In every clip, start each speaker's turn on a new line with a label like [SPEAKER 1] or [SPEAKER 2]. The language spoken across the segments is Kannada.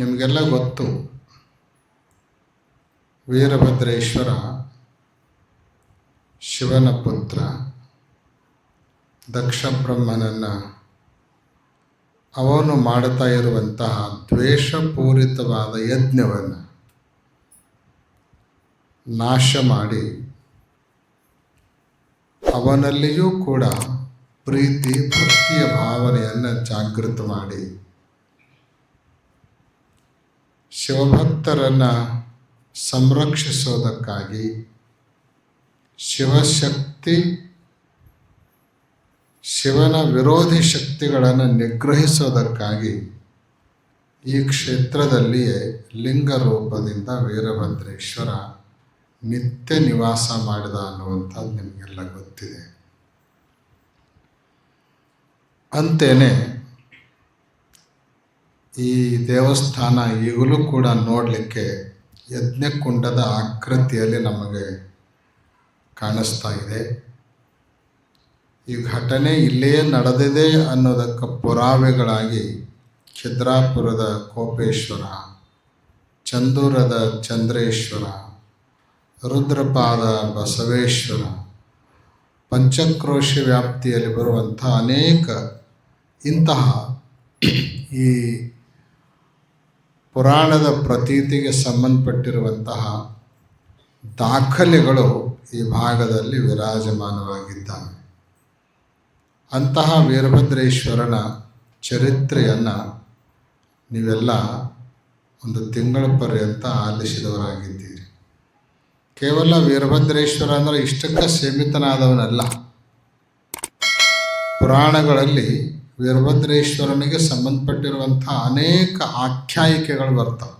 [SPEAKER 1] ನಿಮಗೆಲ್ಲ ಗೊತ್ತು. ವೀರಭದ್ರೇಶ್ವರ, ಶಿವನ ಪುತ್ರ ದಕ್ಷ ಬ್ರಹ್ಮನನ್ನು ಅವನು ಮಾಡುತ್ತಾ ಇರುವಂತಹ ದ್ವೇಷಪೂರಿತವಾದ ಯಜ್ಞವನ್ನು ನಾಶ ಮಾಡಿ ಅವನಲ್ಲಿಯೂ ಕೂಡ ಪ್ರೀತಿ, ಭಕ್ತಿಯ ಭಾವನೆಯನ್ನು ಜಾಗೃತ ಮಾಡಿ. ಶಿವಭಕ್ತರನ್ನು ಸಂರಕ್ಷಿಸೋದಕ್ಕಾಗಿ ಶಿವಶಕ್ತಿ, ಶಿವನ ವಿರೋಧಿ ಶಕ್ತಿಗಳನ್ನು ನಿಗ್ರಹಿಸೋದಕ್ಕಾಗಿ ಈ ಕ್ಷೇತ್ರದಲ್ಲಿಯೇ ಲಿಂಗ ರೂಪದಿಂದ ವೀರಭದ್ರೇಶ್ವರ ನಿತ್ಯ ನಿವಾಸ ಮಾಡಿದ ಅನ್ನುವಂಥದ್ದು ನಿಮಗೆಲ್ಲ ಗೊತ್ತಿದೆ. ಅಂತೇನೆ ಈ ದೇವಸ್ಥಾನ ಈಗಲೂ ಕೂಡ ನೋಡಲಿಕ್ಕೆ ಯಜ್ಞಕುಂಡದ ಆಕೃತಿಯಲ್ಲಿ ನಮಗೆ ಕಾಣಿಸ್ತಾ ಇದೆ. ಈ ಘಟನೆ ಇಲ್ಲಿಯೇ ನಡೆದಿದೆ ಅನ್ನೋದಕ್ಕೆ ಪುರಾವೆಗಳಾಗಿ ಖಿದ್ರಾಪುರದ ಕೋಪೇಶ್ವರ, ಚಂದೂರದ ಚಂದ್ರೇಶ್ವರ, ರುದ್ರಪಾದ ಬಸವೇಶ್ವರ, ಪಂಚಕ್ರೋಶ ವ್ಯಾಪ್ತಿಯಲ್ಲಿ ಬರುವಂಥ ಅನೇಕ ಇಂತಹ ಈ ಪುರಾಣದ ಪ್ರತೀತಿಗೆ ಸಂಬಂಧಪಟ್ಟಿರುವಂತಹ ದಾಖಲೆಗಳು ಈ ಭಾಗದಲ್ಲಿ ವಿರಾಜಮಾನವಾಗಿದ್ದಾವೆ. ಅಂತಹ ವೀರಭದ್ರೇಶ್ವರನ ಚರಿತ್ರೆಯನ್ನು ನೀವೆಲ್ಲ ಒಂದು ತಿಂಗಳ ಪರ್ಯಂತ ಆಲಿಸಿದವರಾಗಿದ್ದೀರಿ. ಕೇವಲ ವೀರಭದ್ರೇಶ್ವರ ಅಂದರೆ ಇಷ್ಟಕ್ಕೆ ಸೀಮಿತನಾದವನಲ್ಲ. ಪುರಾಣಗಳಲ್ಲಿ ವೀರಭದ್ರೇಶ್ವರನಿಗೆ ಸಂಬಂಧಪಟ್ಟಿರುವಂಥ ಅನೇಕ ಆಖ್ಯಾಯಿಕೆಗಳು ಬರ್ತವೆ.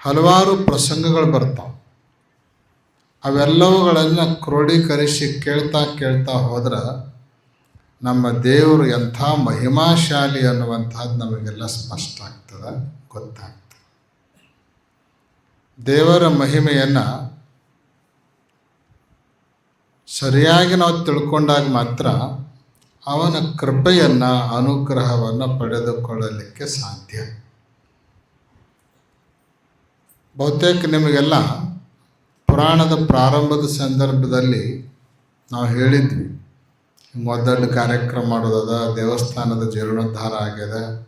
[SPEAKER 1] ಹಲವಾರು ಪ್ರಸಂಗಗಳು ಬರ್ತಾವೆ. ಅವೆಲ್ಲವುಗಳನ್ನು ಕ್ರೋಢೀಕರಿಸಿ ಕೇಳ್ತಾ ಕೇಳ್ತಾ ಹೋದ್ರೆ ನಮ್ಮ ದೇವರು ಎಂಥ ಮಹಿಮಾಶಾಲಿ ಅನ್ನುವಂಥದ್ದು ನಮಗೆಲ್ಲ ಸ್ಪಷ್ಟ ಆಗ್ತದೆ, ಗೊತ್ತಾಗ್ತದೆ. ದೇವರ ಮಹಿಮೆಯನ್ನು ಸರಿಯಾಗಿ ನಾವು ತಿಳ್ಕೊಂಡಾಗ ಮಾತ್ರ ಅವನ ಕೃಪೆಯನ್ನು, ಅನುಗ್ರಹವನ್ನು ಪಡೆದುಕೊಳ್ಳಲಿಕ್ಕೆ ಸಾಧ್ಯ. ಬಹುತೇಕ ನಿಮಗೆಲ್ಲ ಪುರಾಣದ ಪ್ರಾರಂಭದ ಸಂದರ್ಭದಲ್ಲಿ ನಾವು ಹೇಳಿದ್ವಿ. ಮೊದಲ ಕಾರ್ಯಕ್ರಮ ಮಾಡೋದದ, ದೇವಸ್ಥಾನದ ಜೀರ್ಣೋದ್ಧಾರ ಆಗ್ಯದ.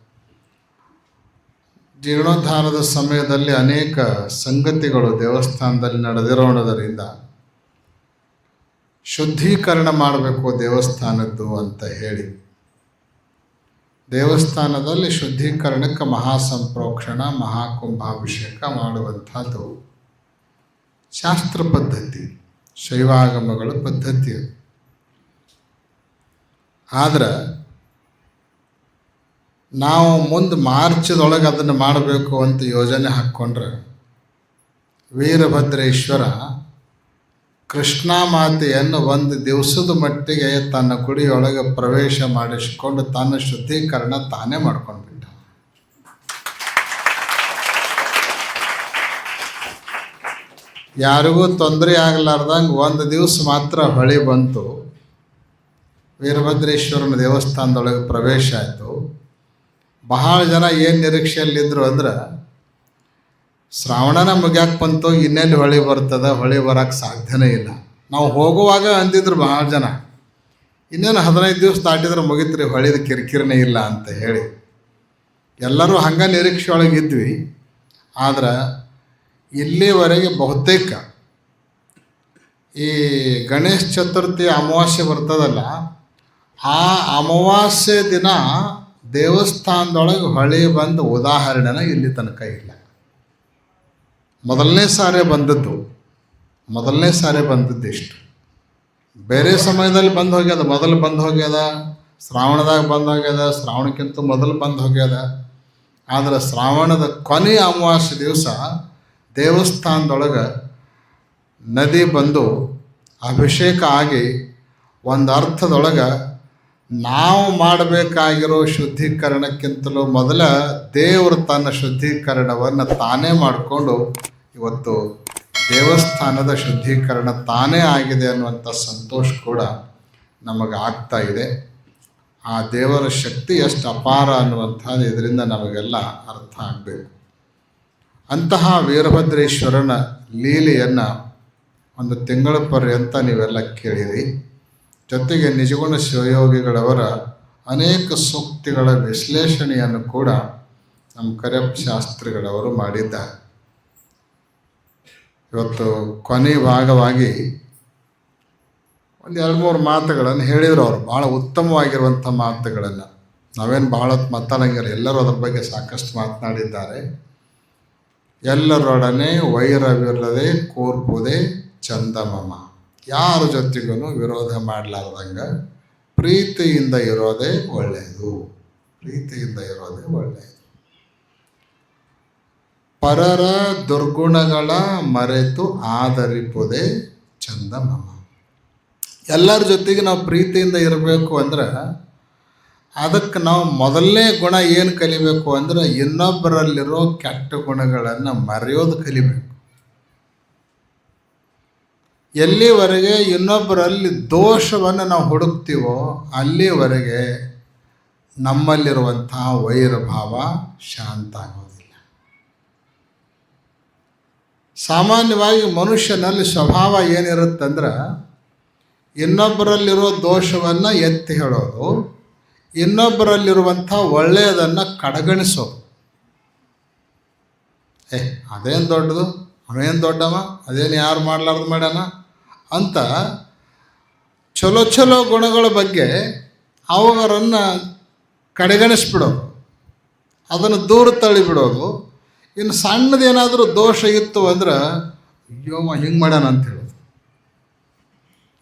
[SPEAKER 1] ಜೀರ್ಣೋದ್ಧಾರದ ಸಮಯದಲ್ಲಿ ಅನೇಕ ಸಂಗತಿಗಳು ದೇವಸ್ಥಾನದಲ್ಲಿ ನಡೆದಿರೋಣದರಿಂದ ಶುದ್ಧೀಕರಣ ಮಾಡಬೇಕು ದೇವಸ್ಥಾನದ್ದು ಅಂತ ಹೇಳಿ. ದೇವಸ್ಥಾನದಲ್ಲಿ ಶುದ್ಧೀಕರಣಕ್ಕೆ ಮಹಾಸಂಪ್ರೋಕ್ಷಣ, ಮಹಾಕುಂಭಾಭಿಷೇಕ ಮಾಡುವಂಥದ್ದು. ಶಾಸ್ತ್ರ ಪದ್ಧತಿ, ಶೈವಾಗಮಗಳ ಪದ್ಧತಿ. ಆದರೆ ಆದ್ರೆ ನಾವು ಮುಂದೆ ಮಾರ್ಚದೊಳಗೆ ಅದನ್ನು ಮಾಡಬೇಕು ಅಂತ ಯೋಜನೆ ಹಾಕ್ಕೊಂಡ್ರೆ ವೀರಭದ್ರೇಶ್ವರ ಕೃಷ್ಣ ಮಾತೆಯನ್ನು ಒಂದು ದಿವಸದ ಮಟ್ಟಿಗೆ ತನ್ನ ಗುಡಿಯೊಳಗೆ ಪ್ರವೇಶ ಮಾಡಿಸಿಕೊಂಡು ತನ್ನ ಶುದ್ಧೀಕರಣ ತಾನೇ ಮಾಡ್ಕೊಂಡು ಬಿಟ್ಟ ಯಾರಿಗೂ ತೊಂದರೆ ಆಗಲಾರ್ದಂಗೆ ಒಂದು ದಿವಸ ಮಾತ್ರ ಹೊಳಿ ಬಂತು. ವೀರಭದ್ರೇಶ್ವರನ ದೇವಸ್ಥಾನದೊಳಗೆ ಪ್ರವೇಶ ಆಯಿತು. ಬಹಳ ಜನ ಏನು ನಿರೀಕ್ಷೆಯಲ್ಲಿದ್ದರು ಅಂದ್ರೆ ಶ್ರಾವಣನ ಮುಗ್ಯಾಕೆ ಬಂತು, ಇನ್ನೆಲ್ಲಿ ಹೊಳಿ ಬರ್ತದೆ, ಹೊಳಿ ಬರೋಕ್ಕೆ ಸಾಧ್ಯನೇ ಇಲ್ಲ. ನಾವು ಹೋಗುವಾಗ ಅಂದಿದ್ರು ಬಹಳ ಜನ, ಇನ್ನೇನು ಹದಿನೈದು ದಿವಸ ದಾಟಿದ್ರೆ ಮುಗಿತ್ರಿ, ಹೊಳಿದ ಕಿರಿಕಿರಿನೇ ಇಲ್ಲ ಅಂತ ಹೇಳಿ. ಎಲ್ಲರೂ ಹಂಗೆ ನಿರೀಕ್ಷೆ ಒಳಗೆ ಇದ್ವಿ. ಆದ್ರೆ ಇಲ್ಲಿವರೆಗೆ ಬಹುತೇಕ ಈ ಗಣೇಶ ಚತುರ್ಥಿ ಅಮಾವಾಸ್ಯೆ ಬರ್ತದಲ್ಲ, ಆ ಅಮಾವಾಸ್ಯೆ ದಿನ ದೇವಸ್ಥಾನದೊಳಗೆ ಹೊಳೆ ಬಂದ ಉದಾಹರಣೆನ ಇಲ್ಲಿ ತನಕ ಇಲ್ಲ. ಮೊದಲನೇ ಸಾರಿ ಬಂದದ್ದು, ಮೊದಲನೇ ಸಾರಿ ಬಂದದ್ದು ಇಷ್ಟು ಬೇರೆ ಸಮಯದಲ್ಲಿ ಬಂದು ಹೋಗ್ಯದ, ಮೊದಲು ಬಂದು ಹೋಗ್ಯದ, ಶ್ರಾವಣದಾಗ ಬಂದು ಹೋಗ್ಯದ, ಶ್ರಾವಣಕ್ಕಿಂತ ಮೊದಲು ಬಂದು ಹೋಗ್ಯದ. ಆದರೆ ಶ್ರಾವಣದ ಕೊನೆಯ ಅಮಾವಾಸ್ಯ ದಿವಸ ದೇವಸ್ಥಾನದೊಳಗೆ ನದಿ ಬಂದು ಅಭಿಷೇಕ ಆಗಿ ಒಂದು ಅರ್ಥದೊಳಗೆ ನಾವು ಮಾಡಬೇಕಾಗಿರೋ ಶುದ್ಧೀಕರಣಕ್ಕಿಂತಲೂ ಮೊದಲ ದೇವರು ತನ್ನ ಶುದ್ಧೀಕರಣವನ್ನು ತಾನೇ ಮಾಡಿಕೊಂಡು ಇವತ್ತು ದೇವಸ್ಥಾನದ ಶುದ್ಧೀಕರಣ ತಾನೇ ಆಗಿದೆ ಅನ್ನುವಂಥ ಸಂತೋಷ ಕೂಡ ನಮಗೆ ಆಗ್ತಾ ಇದೆ. ಆ ದೇವರ ಶಕ್ತಿ ಎಷ್ಟು ಅಪಾರ ಅನ್ನುವಂಥದ್ದು ಇದರಿಂದ ನಮಗೆಲ್ಲ ಅರ್ಥ ಆಗಬೇಕು. ಅಂತಹ ವೀರಭದ್ರೇಶ್ವರನ ಲೀಲೆಯನ್ನು ಒಂದು ತಿಂಗಳ ಪರ್ಯಂತ ನೀವೆಲ್ಲ ಕೇಳಿರಿ. ಜೊತೆಗೆ ನಿಜಗುಣ ಶಿವಯೋಗಿಗಳವರ ಅನೇಕ ಸೂಕ್ತಿಗಳ ವಿಶ್ಲೇಷಣೆಯನ್ನು ಕೂಡ ನಮ್ಮ ಕರೆಯಪ್ಪ ಶಾಸ್ತ್ರಿಗಳವರು ಮಾಡಿದ್ದಾರೆ. ಇವತ್ತು ಕೊನೆ ಭಾಗವಾಗಿ ಒಂದು ಎರಡು ಮೂರು ಮಾತುಗಳನ್ನು ಹೇಳಿದರು ಅವರು. ಭಾಳ ಉತ್ತಮವಾಗಿರುವಂಥ ಮಾತುಗಳನ್ನು. ನಾವೇನು ಭಾಳ ಮಾತಾಡಂಗಿಲ್ಲ ಎಲ್ಲರೂ ಅದ್ರ ಬಗ್ಗೆ ಸಾಕಷ್ಟು ಮಾತನಾಡಿದ್ದಾರೆ. ಎಲ್ಲರೊಡನೆ ವೈರವಿರದೆ ಕೋರ್ಪುದೇ ಚಂದಮಮ. ಯಾರ ಜೊತೆಗೂ ವಿರೋಧ ಮಾಡಲಾರ್ದಂಗೆ ಪ್ರೀತಿಯಿಂದ ಇರೋದೇ ಒಳ್ಳೆಯದು ಪ್ರೀತಿಯಿಂದ ಇರೋದೇ ಒಳ್ಳೆಯದು ಪರರ ದುರ್ಗುಣಗಳ ಮರೆತು ಆದರಿಪುದೇ ಚಂದಮಮ. ಎಲ್ಲರ ಜೊತೆಗೆ ನಾವು ಪ್ರೀತಿಯಿಂದ ಇರಬೇಕು ಅಂದ್ರೆ ಅದಕ್ಕೆ ನಾವು ಮೊದಲನೇ ಗುಣ ಏನು ಕಲಿಬೇಕು ಅಂದ್ರೆ ಇನ್ನೊಬ್ಬರಲ್ಲಿರೋ ಕೆಟ್ಟ ಗುಣಗಳನ್ನು ಮರೆಯೋದು ಕಲಿಬೇಕು. ಎಲ್ಲಿವರೆಗೆ ಇನ್ನೊಬ್ಬರಲ್ಲಿ ದೋಷವನ್ನು ನಾವು ಹುಡುಕ್ತೀವೋ ಅಲ್ಲಿವರೆಗೆ ನಮ್ಮಲ್ಲಿರುವಂತಹ ವೈರಭಾವ ಶಾಂತ ಆಗೋದಿಲ್ಲ ಸಾಮಾನ್ಯವಾಗಿ ಮನುಷ್ಯನಲ್ಲಿ ಸ್ವಭಾವ ಏನಿರುತ್ತಂದ್ರೆ ಇನ್ನೊಬ್ಬರಲ್ಲಿರೋ ದೋಷವನ್ನು ಎತ್ತಿ ಹೇಳೋದು, ಇನ್ನೊಬ್ಬರಲ್ಲಿರುವಂಥ ಒಳ್ಳೆಯದನ್ನು ಕಡೆಗಣಿಸೋದು. ಏ, ಅದೇನು ದೊಡ್ಡದು? ಅವನೇನು ದೊಡ್ಡವ? ಅದೇನು ಯಾರು ಮಾಡಲಾರ್ದು ಮಾಡ್ಯಾನ? ಅಂತ ಚಲೋ ಚಲೋ ಗುಣಗಳ ಬಗ್ಗೆ ಅವರನ್ನು ಕಡೆಗಣಿಸ್ಬಿಡೋದು. ಅದನ್ನು ದೂರ ತಳ್ಳಿಬಿಡೋದು. ಇನ್ನು ಸಣ್ಣದೇನಾದರೂ ದೋಷ ಇತ್ತು ಅಂದ್ರೆ ಅಯ್ಯೋಮ್ಮ ಹಿಂಗೆ ಮಾಡೋಣ ಅಂತ ಹೇಳೋದು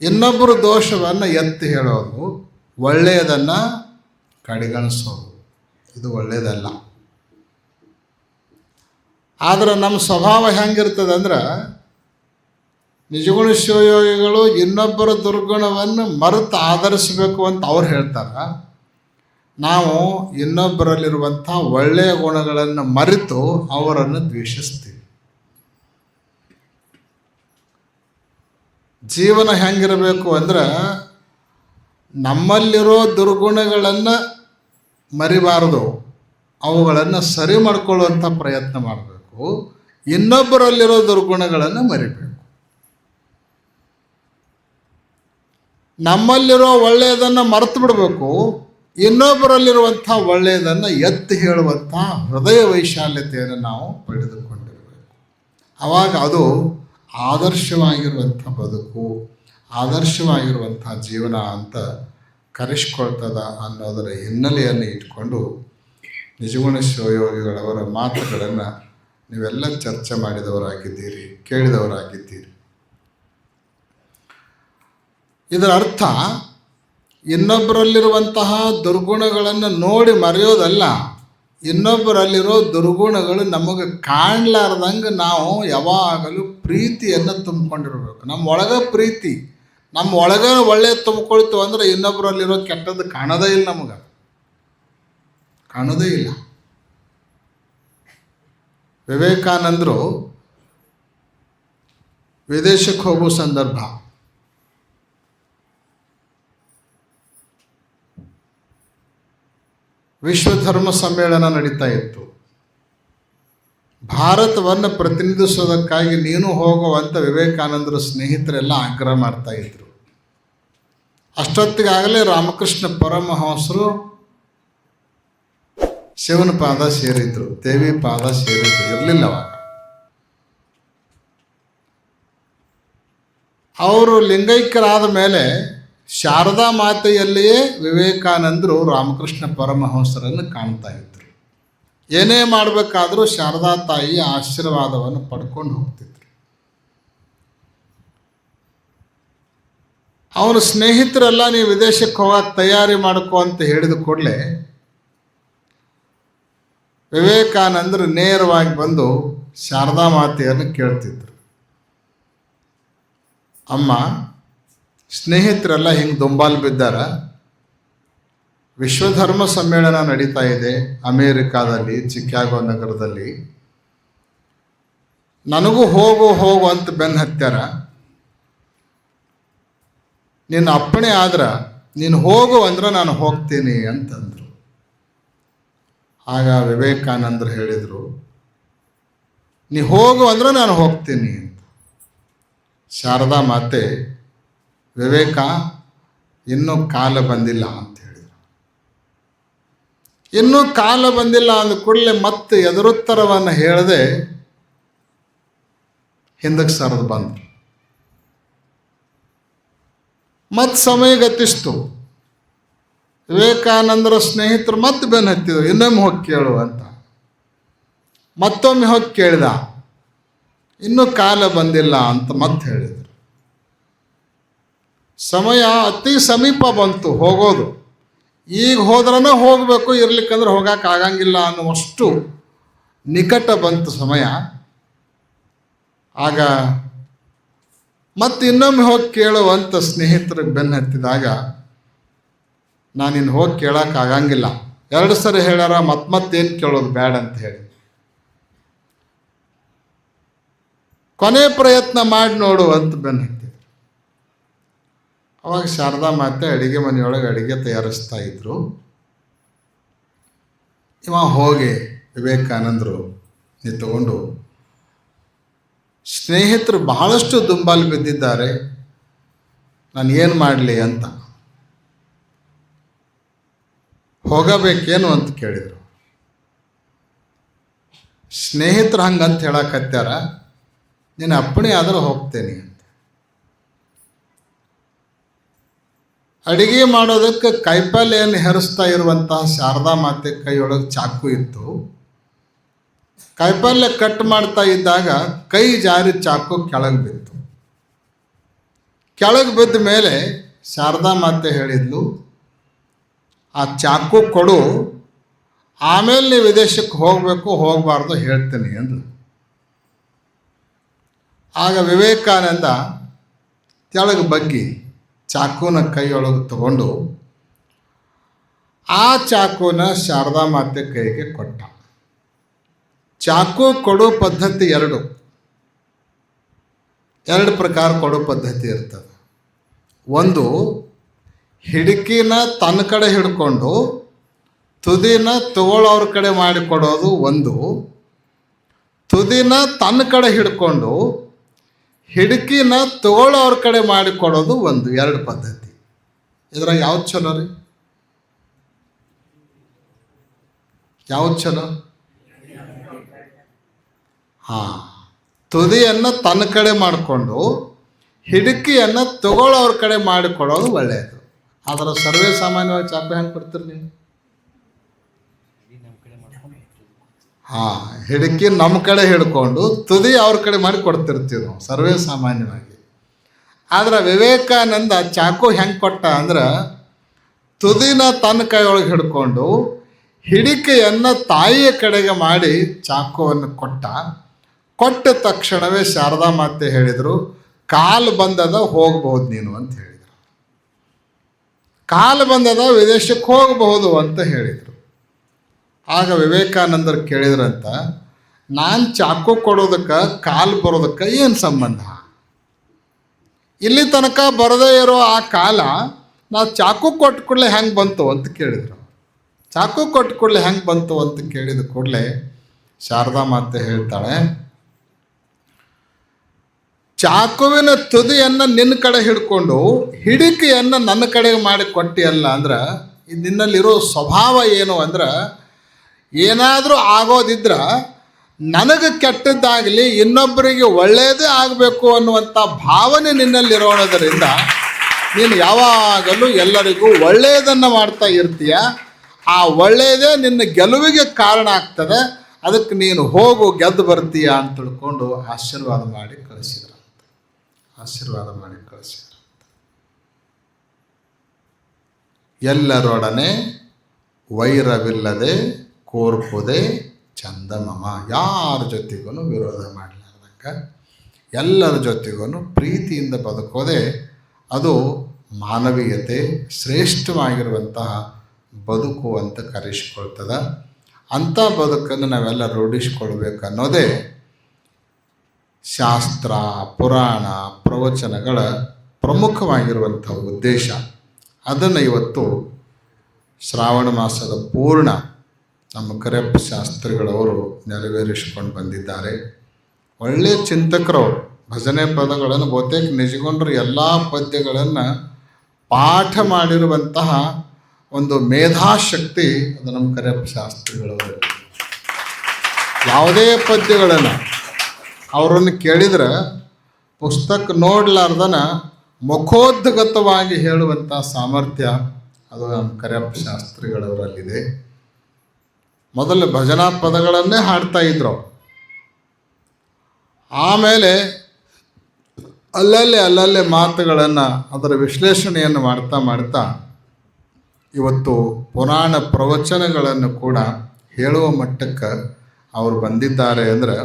[SPEAKER 1] ಇನ್ನೊಬ್ಬರು ದೋಷವನ್ನು ಎತ್ತಿ ಹೇಳೋದು, ಒಳ್ಳೆಯದನ್ನು ಕಡೆಗಣಿಸೋದು. ಇದು ಒಳ್ಳೆಯದಲ್ಲ. ಆದರೆ ನಮ್ಮ ಸ್ವಭಾವ ಹೆಂಗಿರ್ತದೆ ಅಂದ್ರೆ ನಿಜಗುಣ ಶಿವಯೋಗಿಗಳು ಇನ್ನೊಬ್ಬರ ದುರ್ಗುಣವನ್ನು ಮರೆತು ಆಧರಿಸಬೇಕು ಅಂತ ಅವ್ರು ಹೇಳ್ತಾರೆ. ನಾವು ಇನ್ನೊಬ್ಬರಲ್ಲಿರುವಂಥ ಒಳ್ಳೆಯ ಗುಣಗಳನ್ನು ಮರೆತು ಅವರನ್ನು ದ್ವೇಷಿಸ್ತೀವಿ. ಜೀವನ ಹೆಂಗಿರಬೇಕು ಅಂದ್ರೆ ನಮ್ಮಲ್ಲಿರೋ ದುರ್ಗುಣಗಳನ್ನು ಮರಿಬಾರದು, ಅವುಗಳನ್ನು ಸರಿ ಮಾಡಿಕೊಳ್ಳುವಂಥ ಪ್ರಯತ್ನ ಮಾಡಬೇಕು, ಇನ್ನೊಬ್ಬರಲ್ಲಿರೋ ದುರ್ಗುಣಗಳನ್ನು ಮರಿಬೇಕು. ನಮ್ಮಲ್ಲಿರೋ ಒಳ್ಳೆಯದನ್ನು ಮರೆತು ಬಿಡಬೇಕು ಇನ್ನೊಬ್ಬರಲ್ಲಿರುವಂಥ ಒಳ್ಳೆಯದನ್ನು ಎತ್ತಿ ಹೇಳುವಂಥ ಹೃದಯ ವೈಶಾಲ್ಯತೆಯನ್ನು ನಾವು ಪಡೆದುಕೊಂಡಿರಬೇಕು. ಆವಾಗ ಅದು ಆದರ್ಶವಾಗಿರುವಂಥ ಬದುಕು, ಆದರ್ಶವಾಗಿರುವಂಥ ಜೀವನ ಅಂತ ಕರೆಸ್ಕೊಳ್ತದ ಅನ್ನೋದರ ಹಿನ್ನೆಲೆಯನ್ನು ಇಟ್ಕೊಂಡು ನಿಜಗುಣ ಶಿವಯೋಗಿಗಳವರ ಮಾತುಗಳನ್ನು ನೀವೆಲ್ಲ ಚರ್ಚೆ ಮಾಡಿದವರಾಗಿದ್ದೀರಿ, ಕೇಳಿದವರಾಗಿದ್ದೀರಿ. ಇದರ ಅರ್ಥ ಇನ್ನೊಬ್ಬರಲ್ಲಿರುವಂತಹ ದುರ್ಗುಣಗಳನ್ನು ನೋಡಿ ಮರೆಯೋದಲ್ಲ ಇನ್ನೊಬ್ಬರಲ್ಲಿರೋ ದುರ್ಗುಣಗಳು ನಮಗೆ ಕಾಣಲಾರ್ದಂಗೆ ನಾವು ಯಾವಾಗಲೂ ಪ್ರೀತಿಯನ್ನು ತುಂಬಿಕೊಂಡಿರ್ಬೇಕು. ನಮ್ಮ ಒಳಗೆ ಪ್ರೀತಿ ನಮ್ಮ ಒಳಗೆ ಒಳ್ಳೆ ತುಂಬಿಕೊಳ್ತು ಅಂದರೆ ಇನ್ನೊಬ್ಬರಲ್ಲಿರೋ ಕೆಟ್ಟದ್ದು ಕಾಣೋದೇ ಇಲ್ಲ ನಮಗೆ. ಕಾಣೋದೇ ಇಲ್ಲ. ವಿವೇಕಾನಂದರು ವಿದೇಶಕ್ಕೆ ಹೋಗೋ ಸಂದರ್ಭ. ವಿಶ್ವ ಧರ್ಮ ಸಮ್ಮೇಳನ ನಡೀತಾ ಇತ್ತು. ಭಾರತವನ್ನು ಪ್ರತಿನಿಧಿಸೋದಕ್ಕಾಗಿ ನೀನು ಹೋಗುವಂತ ವಿವೇಕಾನಂದರ ಸ್ನೇಹಿತರೆಲ್ಲ ಆಗ್ರಹ ಮಾಡ್ತಾ ಇದ್ರು. ಅಷ್ಟೊತ್ತಿಗಾಗಲೇ ರಾಮಕೃಷ್ಣ ಪರಮಹಂಸರು ಶಿವನ ಪಾದ ಸೇರಿದ್ರು, ದೇವಿ ಪಾದ ಸೇರಿದ್ರು, ಇರಲಿಲ್ಲ ಅವರು ಲಿಂಗೈಕ್ಯರಾದ ಮೇಲೆ ಶಾರದಾ ಮಾತೆಯಲ್ಲಿಯೇ ವಿವೇಕಾನಂದರು ರಾಮಕೃಷ್ಣ ಪರಮಹಂಸರನ್ನು ಕಾಣ್ತಾ ಇದ್ರು. ಏನೇ ಮಾಡಬೇಕಾದರೂ ಶಾರದಾ ತಾಯಿಯ ಆಶೀರ್ವಾದವನ್ನು ಪಡ್ಕೊಂಡು ಹೋಗ್ತಿದ್ರು. ಅವನ ಸ್ನೇಹಿತರೆಲ್ಲ, ನೀವು ವಿದೇಶಕ್ಕೆ ಹೋಗಕ್ಕೆ ತಯಾರಿ ಮಾಡ್ಕೋ ಅಂತ ಹೇಳಿದ ಕೂಡಲೇ ವಿವೇಕಾನಂದರು ನೇರವಾಗಿ ಬಂದು ಶಾರದಾ ಮಾತೆಯನ್ನು ಕೇಳ್ತಿದ್ರು. ಅಮ್ಮ ಸ್ನೇಹಿತರೆಲ್ಲ ಹಿಂಗೆ ದುಂಬಾಲು ಬಿದ್ದಾರ? ವಿಶ್ವಧರ್ಮ ಸಮ್ಮೇಳನ ನಡೀತಾ ಇದೆ ಅಮೇರಿಕಾದಲ್ಲಿ, ಚಿಕ್ಯಾಗೋ ನಗರದಲ್ಲಿ. ನನಗೂ ಹೋಗು ಹೋಗು ಅಂತ ಬೆನ್ನು ಹತ್ಯಾರ. ನಿನ್ನ ಅಪ್ಪಣೆ ಆದ್ರ ನೀನು ಹೋಗು ಅಂದ್ರೆ ನಾನು ಹೋಗ್ತೀನಿ ಅಂತಂದರು. ಆಗ ವಿವೇಕಾನಂದರು ಹೇಳಿದರು, ನೀ ಹೋಗು ಅಂದ್ರೆ ನಾನು ಹೋಗ್ತೀನಿ ಅಂತ. ಶಾರದಾ ಮಾತೆ ವಿವೇಕ ಇನ್ನೂ ಕಾಲ ಬಂದಿಲ್ಲ ಅಂತ ಹೇಳಿದರು. ಇನ್ನೂ ಕಾಲ ಬಂದಿಲ್ಲ ಅಂದ ಕೂಡಲೇ ಮತ್ತೆ ಎದುರುತ್ತರವನ್ನು ಹೇಳದೆ ಹಿಂದಕ್ಕೆ ಸರದು ಬಂದರು. ಮತ್ತೆ ಸಮಯ ಗತಿಸ್ತು. ವಿವೇಕಾನಂದರ ಸ್ನೇಹಿತರು ಮತ್ತೆ ಬೆನ್ ಹತ್ತಿದ್ರು, ಇನ್ನೊಮ್ಮೆ ಹೋಗಿ ಕೇಳು ಅಂತ. ಮತ್ತೊಮ್ಮೆ ಹೋಗಿ ಕೇಳಿದ, ಇನ್ನೂ ಕಾಲ ಬಂದಿಲ್ಲ ಅಂತ ಮತ್ತೆ ಹೇಳಿದರು. ಸಮಯ ಅತಿ ಸಮೀಪ ಬಂತು ಹೋಗೋದು. ಈಗ ಹೋದ್ರನ ಹೋಗಬೇಕು, ಇರ್ಲಿಕ್ಕಂದ್ರೆ ಹೋಗಕ್ಕೆ ಆಗಂಗಿಲ್ಲ ಅನ್ನುವಷ್ಟು ನಿಕಟ ಬಂತು ಸಮಯ. ಆಗ ಮತ್ತೆ ಇನ್ನೊಮ್ಮೆ ಹೋಗಿ ಕೇಳುವಂತ ಸ್ನೇಹಿತರಿಗೆ ಬೆನ್ನು ಹತ್ತಿದಾಗ ನಾನಿನ್ನು ಹೋಗಿ ಕೇಳಕ್ಕೆ ಆಗಂಗಿಲ್ಲ. ಎರಡು ಸರಿ ಹೇಳ್ಯಾರ ಮತ್ತೆ ಮತ್ತೇನು ಕೇಳೋದು ಬೇಡ ಅಂತ ಹೇಳಿ. ಕೊನೆ ಪ್ರಯತ್ನ ಮಾಡಿ ನೋಡು ಅಂತ ಬೆನ್ನು ಅವಾಗ ಶಾರದಾ ಮಾತೆ ಅಡುಗೆ ಮನೆಯೊಳಗೆ ಅಡುಗೆ ತಯಾರಿಸ್ತಾ ಇದ್ರು. ಇವ ಹೋಗಿ ವಿವೇಕಾನಂದರು ನಿಂತುಕೊಂಡು ಸ್ನೇಹಿತರು ಬಹಳಷ್ಟು ದುಂಬಾಲು ಬಿದ್ದಿದ್ದಾರೆ. ನಾನು ಏನು ಮಾಡಲಿ ಅಂತ. ಹೋಗಬೇಕೇನು ಅಂತ ಕೇಳಿದರು. ಸ್ನೇಹಿತರು ಹಂಗಂತ ಹೇಳಕತ್ಯಾರ ನೀನು ಅಪ್ಪಣೆ ಆದರೂ ಹೋಗ್ತೇನೆ ಅಂತ ಅಡಿಗೆ ಮಾಡೋದಕ್ಕೆ ಕಾಯಿಪಲ್ಯನ್ನು ಹೆರಿಸ್ತಾ ಇರುವಂತಹ ಶಾರದಾ ಮಾತೆ ಕೈಯೊಳಗೆ ಚಾಕು ಇತ್ತು. ಕಾಯಿಪಲ್ಯ ಕಟ್ ಮಾಡ್ತಾ ಇದ್ದಾಗ ಕೈ ಜಾರಿ ಚಾಕು ಕೆಳಗೆ ಬಿತ್ತು. ಕೆಳಗೆ ಬಿದ್ದ ಮೇಲೆ ಶಾರದಾ ಮಾತೆ ಹೇಳಿದ್ಲು, ಆ ಚಾಕು ಕೊಡು, ಆಮೇಲೆ ನೀವು ವಿದೇಶಕ್ಕೆ ಹೋಗಬೇಕು, ಹೋಗಬಾರ್ದು ಹೇಳ್ತೀನಿ ಅಂದ್ಲು. ಆಗ ವಿವೇಕಾನಂದ ಕೆಳಗೆ ಬಗ್ಗಿ ಚಾಕುನ ಕೈಯೊಳಗೆ ತಗೊಂಡು ಆ ಚಾಕುನ ಶಾರದಾ ಮಾತೆ ಕೈಗೆ ಕೊಟ್ಟ. ಚಾಕು ಕೊಡೋ ಪದ್ಧತಿ ಎರಡು. ಎರಡು ಪ್ರಕಾರ ಕೊಡೋ ಪದ್ಧತಿ ಇರ್ತದೆ. ಒಂದು, ಹಿಡಿಕಿನ ತನ್ನ ಕಡೆ ಹಿಡ್ಕೊಂಡು ತುದಿನ ತಗೊಳ್ಳೋರ ಕಡೆ ಮಾಡಿಕೊಡೋದು ಒಂದು. ತುದಿನ ತನ್ನ ಕಡೆ ಹಿಡ್ಕೊಂಡು ಹಿಡ್ಕಿನ ತಗೊಳ್ಳೋರ ಕಡೆ ಮಾಡಿಕೊಡೋದು ಒಂದು, ಎರಡು ಪದ್ಧತಿ. ಇದ್ರಾಗ ಯಾವ್ದು ಚಲೋ ರೀ? ಯಾವ್ದು ಚಲೋ ಹಾಂ. ತುದಿಯನ್ನು ತನ್ನ ಕಡೆ ಮಾಡಿಕೊಂಡು ಹಿಡಿಕಿಯನ್ನು ತಗೊಳ್ಳೋರ ಕಡೆ ಮಾಡಿಕೊಡೋದು ಒಳ್ಳೆಯದು. ಆದರೆ ಸರ್ವೇ ಸಾಮಾನ್ಯವಾಗಿ ಚಾಪೆ ಹೆಂಗೆ ಕೊಡ್ತೀರಿ ನೀವು? ಹಾಂ ಹಿಡಕಿ ನಮ್ಮ ಕಡೆ ಹಿಡ್ಕೊಂಡು ತುದಿ ಅವ್ರ ಕಡೆ ಮಾಡಿ ಕೊಡ್ತಿರ್ತೀವಿ ನಾವು, ಸರ್ವೇ ಸಾಮಾನ್ಯವಾಗಿ. ಆದ್ರೆ ವಿವೇಕಾನಂದ ಚಾಕು ಹೆಂಗೆ ಕೊಟ್ಟ ಅಂದ್ರೆ, ತುದಿನ ತನ್ನ ಕೈಯೊಳಗೆ ಹಿಡ್ಕೊಂಡು ಹಿಡಿಕೆಯನ್ನು ತಾಯಿಯ ಕಡೆಗೆ ಮಾಡಿ ಚಾಕುವನ್ನು ಕೊಟ್ಟ. ಕೊಟ್ಟ ತಕ್ಷಣವೇ ಶಾರದಾ ಮಾತೆ ಹೇಳಿದರು, ಕಾಲು ಬಂದದ ಹೋಗಬಹುದು ನೀನು ಅಂತ ಹೇಳಿದರು. ಕಾಲು ಬಂದದ, ವಿದೇಶಕ್ಕೆ ಹೋಗಬಹುದು ಅಂತ ಹೇಳಿದರು. ಆಗ ವಿವೇಕಾನಂದರು ಕೇಳಿದ್ರಂತ, ನಾನು ಚಾಕು ಕೊಡೋದಕ್ಕೆ, ಕಾಲು ಬರೋದಕ್ಕೆ ಏನು ಸಂಬಂಧ? ಇಲ್ಲಿ ತನಕ ಬರದೇ ಇರೋ ಆ ಕಾಲ, ನಾವು ಚಾಕು ಕೊಟ್ಟು ಕೂಡಲೇ ಹೆಂಗೆ ಬಂತು ಅಂತ ಕೇಳಿದರು. ಚಾಕು ಕೊಟ್ಟು ಕೂಡಲೇ ಹೆಂಗೆ ಬಂತು ಅಂತ ಕೇಳಿದ ಕೂಡಲೇ ಶಾರದಾ ಮಾತೆ ಹೇಳ್ತಾಳೆ, ಚಾಕುವಿನ ತುದಿಯನ್ನು ನಿನ್ನ ಕಡೆ ಹಿಡ್ಕೊಂಡು, ಹಿಡಿಕೆಯನ್ನು ನನ್ನ ಕಡೆಗೆ ಮಾಡಿ ಕೊಟ್ಟಿಯಲ್ಲ ಅಂದ್ರೆ ನಿನ್ನಲ್ಲಿರೋ ಸ್ವಭಾವ ಏನು ಅಂದ್ರೆ ಏನಾದರೂ ಆಗೋದಿದ್ರೆ ನನಗೆ ಕೆಟ್ಟದ್ದಾಗಲಿ ಇನ್ನೊಬ್ಬರಿಗೆ ಒಳ್ಳೆಯದೇ ಆಗಬೇಕು ಅನ್ನುವಂಥ ಭಾವನೆ ನಿನ್ನಲ್ಲಿರೋಣದರಿಂದ ನೀನು ಯಾವಾಗಲೂ ಎಲ್ಲರಿಗೂ ಒಳ್ಳೆಯದನ್ನು ಮಾಡ್ತಾ ಇರ್ತೀಯ. ಆ ಒಳ್ಳೆಯದೇ ನಿನ್ನ ಗೆಲುವಿಗೆ ಕಾರಣ ಆಗ್ತದೆ. ಅದಕ್ಕೆ ನೀನು ಹೋಗು, ಗೆದ್ದು ಬರ್ತೀಯ ಅಂತ ತಿಳ್ಕೊಂಡು ಆಶೀರ್ವಾದ ಮಾಡಿ ಕಳಿಸಿದ್ರು. ಆಶೀರ್ವಾದ ಮಾಡಿ ಕಳಿಸಿದ್ರು. ಎಲ್ಲರೊಡನೆ ವೈರವಿಲ್ಲದೆ ಕೋರ್ಪುದೆ ಚಂದಮಮ ಯಾರ ಜೊತೆಗೂ ವಿರೋಧ ಮಾಡಲಾರ್ದಂಗ, ಎಲ್ಲರ ಜೊತೆಗೂ ಪ್ರೀತಿಯಿಂದ ಬದುಕೋದೆ ಅದು ಮಾನವೀಯತೆ ಶ್ರೇಷ್ಠವಾಗಿರುವಂತಹ ಬದುಕು ಅಂತ ಕರೆಸಿಕೊಳ್ತದೆ. ಅಂಥ ಬದುಕನ್ನು ನಾವೆಲ್ಲ ರೂಢಿಸ್ಕೊಳ್ಬೇಕು ಅನ್ನೋದೇ ಶಾಸ್ತ್ರ, ಪುರಾಣ, ಪ್ರವಚನಗಳ ಪ್ರಮುಖವಾಗಿರುವಂಥ ಉದ್ದೇಶ. ಅದನ್ನು ಇವತ್ತು ಶ್ರಾವಣ ಮಾಸದ ಪೂರ್ಣ ನಮ್ಮ ಕರೆಪ್ಪ ಶಾಸ್ತ್ರಿಗಳವರು ನೆರವೇರಿಸಿಕೊಂಡು ಬಂದಿದ್ದಾರೆ. ಒಳ್ಳೆಯ ಚಿಂತಕರವರು ಭಜನೆ ಪದಗಳನ್ನು ಬಹುತೇಕ ನಿಜಗೊಂಡ್ರೆ ಎಲ್ಲ ಪದ್ಯಗಳನ್ನು ಪಾಠ ಮಾಡಿರುವಂತಹ ಒಂದು ಮೇಧಾಶಕ್ತಿ ಅದು ನಮ್ಮ ಕರೆಪ್ಪ ಶಾಸ್ತ್ರಿಗಳವರು. ಯಾವುದೇ ಪದ್ಯಗಳನ್ನು ಅವರನ್ನು ಕೇಳಿದ್ರೆ ಪುಸ್ತಕ ನೋಡಲಾರ್ದನ ಮುಖೋದ್ಗತವಾಗಿ ಹೇಳುವಂಥ ಸಾಮರ್ಥ್ಯ ಅದು ನಮ್ಮ ಕರೆಯಪ್ಪ ಶಾಸ್ತ್ರಿಗಳವರಲ್ಲಿದೆ. ಮೊದಲು ಭಜನಾ ಪದಗಳನ್ನೇ ಹಾಡ್ತಾ ಇದ್ರು. ಆಮೇಲೆ ಅಲ್ಲಲ್ಲೇ ಅಲ್ಲಲ್ಲೇ ಮಾತುಗಳನ್ನು ಅದರ ವಿಶ್ಲೇಷಣೆಯನ್ನು ಮಾಡ್ತಾ ಮಾಡ್ತಾ ಇವತ್ತು ಪುರಾಣ ಪ್ರವಚನಗಳನ್ನು ಕೂಡ ಹೇಳುವ ಮಟ್ಟಕ್ಕೆ ಅವರು ಬಂದಿದ್ದಾರೆ ಅಂದರೆ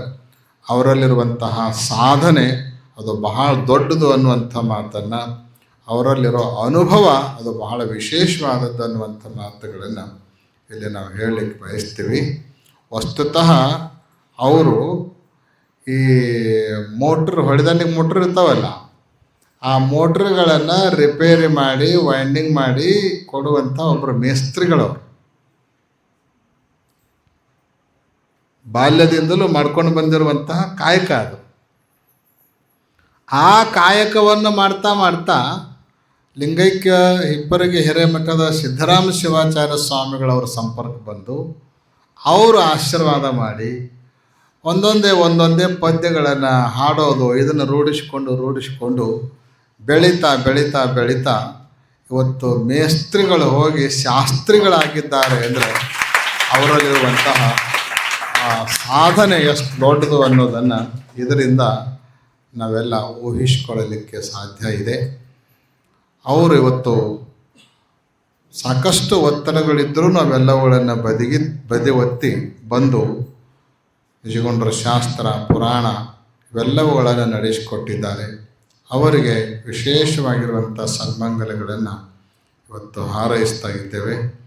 [SPEAKER 1] ಅವರಲ್ಲಿರುವಂತಹ ಸಾಧನೆ ಅದು ಬಹಳ ದೊಡ್ಡದು ಅನ್ನುವಂಥ ಮಾತನ್ನು, ಅವರಲ್ಲಿರೋ ಅನುಭವ ಅದು ಬಹಳ ವಿಶೇಷವಾದದ್ದು ಅನ್ನುವಂಥ ಮಾತುಗಳನ್ನು ಇಲ್ಲಿ ನಾವು ಹೇಳಲಿಕ್ಕೆ ಬಯಸ್ತೀವಿ. ವಸ್ತುತಃ ಅವರು ಈ ಮೋಟ್ರ್, ಹೊಡೆದಲ್ಲಿ ಮೋಟ್ರ್ ಇರ್ತಾವಲ್ಲ, ಆ ಮೋಟ್ರ್ಗಳನ್ನು ರಿಪೇರಿ ಮಾಡಿ ವೈಂಡಿಂಗ್ ಮಾಡಿ ಕೊಡುವಂಥ ಒಬ್ಬರು ಮೇಸ್ತ್ರಿಗಳವರು. ಬಾಲ್ಯದಿಂದಲೂ ಮಾಡ್ಕೊಂಡು ಬಂದಿರುವಂತಹ ಕಾಯಕ ಅದು. ಆ ಕಾಯಕವನ್ನು ಮಾಡ್ತಾ ಮಾಡ್ತಾ ಲಿಂಗೈಕ್ಯ ಹಿಪ್ಪರಿಗೆ ಹಿರೇಮಠದ ಸಿದ್ದರಾಮ ಶಿವಾಚಾರ್ಯ ಸ್ವಾಮಿಗಳವರ ಸಂಪರ್ಕ ಬಂದು ಅವರು ಆಶೀರ್ವಾದ ಮಾಡಿ ಒಂದೊಂದೇ ಒಂದೊಂದೇ ಪದ್ಯಗಳನ್ನು ಹಾಡೋದು, ಇದನ್ನು ರೂಢಿಸಿಕೊಂಡು ರೂಢಿಸಿಕೊಂಡು ಬೆಳೀತಾ ಬೆಳೀತಾ ಬೆಳೀತಾ ಇವತ್ತು ಮೇಸ್ತ್ರಿಗಳು ಹೋಗಿ ಶಾಸ್ತ್ರಿಗಳಾಗಿದ್ದಾರೆ ಅಂದರೆ ಅವರಲ್ಲಿರುವಂತಹ ಸಾಧನೆ ಎಷ್ಟು ದೊಡ್ಡದು ಅನ್ನೋದನ್ನು ಇದರಿಂದ ನಾವೆಲ್ಲ ಊಹಿಸಿಕೊಳ್ಳಲಿಕ್ಕೆ ಸಾಧ್ಯ ಇದೆ. ಅವರು ಇವತ್ತು ಸಾಕಷ್ಟು ಒತ್ತಡಗಳಿದ್ದರೂ ನಾವೆಲ್ಲವುಗಳನ್ನು ಬದಿಗಿ, ಬದಿ ಒತ್ತಿ ಬಂದು ನಿಜಗೊಂಡರ ಶಾಸ್ತ್ರ, ಪುರಾಣ ಇವೆಲ್ಲವುಗಳನ್ನು ನಡೆಸಿಕೊಟ್ಟಿದ್ದಾರೆ. ಅವರಿಗೆ ವಿಶೇಷವಾಗಿರುವಂಥ ಸನ್ಮಂಗಲಗಳನ್ನು ಇವತ್ತು ಹಾರೈಸ್ತಾ ಇದ್ದೇವೆ.